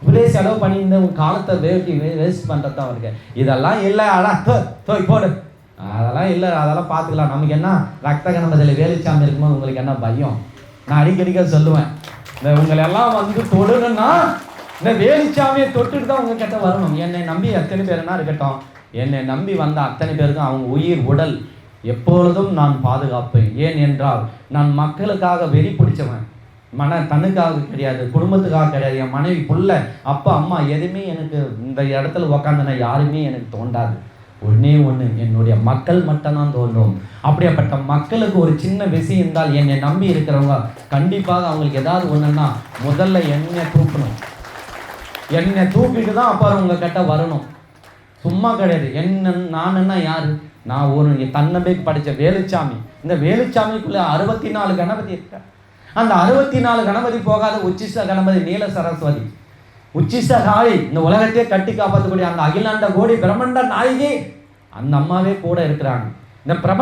இப்படியே செலவு பண்ணியிருந்த உன் காலத்தை வேட்டி வேஸ்ட் பண்ணுறது தான் அவருக்கு. இதெல்லாம் இல்லை அதான் தோ தோய் போடு. அதெல்லாம் இல்லை அதெல்லாம் பார்த்துக்கலாம் நமக்கு என்ன? ரத்த கணபதியில் வேலுச்சாமி இருக்கும்போது உங்களுக்கு என்ன பயம்? நான் அடிக்கடிக்க சொல்லுவேன். இந்த உங்களெல்லாம் வந்து தொடணும்னா இந்த வேலுச்சாமியை தொட்டுட்டு தான் உங்கள் கிட்ட வரணும். என்னை நம்பி எத்தனை பேருனா இருக்கட்டும். என்னை நம்பி வந்த அத்தனை பேருக்கும் அவங்க உயிர் உடல் எப்பொழுதும் நான் பாதுகாப்பேன். ஏன் என்றால் நான் மக்களுக்காக வெறி பிடிச்சவன். மன தன்னுக்காக கிடையாது குடும்பத்துக்காக கிடையாது என் மனைவி புள்ள அப்பா அம்மா எதுவுமே எனக்கு இந்த இடத்துல உக்காந்துனா யாருமே எனக்கு தோண்டாது. ஒன்றே ஒன்று என்னுடைய மக்கள் மட்டும்தான் தோன்றும். அப்படியாப்பட்ட மக்களுக்கு ஒரு சின்ன விஷயம் இருந்தால் என்னை நம்பி இருக்கிறவங்க கண்டிப்பாக அவங்களுக்கு ஏதாவது ஒன்றுன்னா முதல்ல என்னை தூக்கணும். என்னை தூக்கிட்டு தான் அப்புறம் உங்க கிட்ட வரணும். சும்மா கிடையாது. என்ன நான் யார்? நான் ஒரு தன்னம்பிக்கை படித்த வேலுச்சாமி. இந்த வேலுச்சாமிக்குள்ளே அறுபத்தி நாலு கணபதி இருக்கேன் அந்த அறுபத்தி நாலு கணபதி போகாத உச்சிஷ்ட கணபதி நீல சரஸ்வதி. உச்சிஷ்ட காளி இந்த உலகத்தையே கட்டி காப்பாற்றக்கூடிய அந்த அகிலாண்ட கோடி பிரம்மண்ட நாயகி அந்த அம்மாவே கூட இருக்கிறாங்க. இந்த பிரபஞ்ச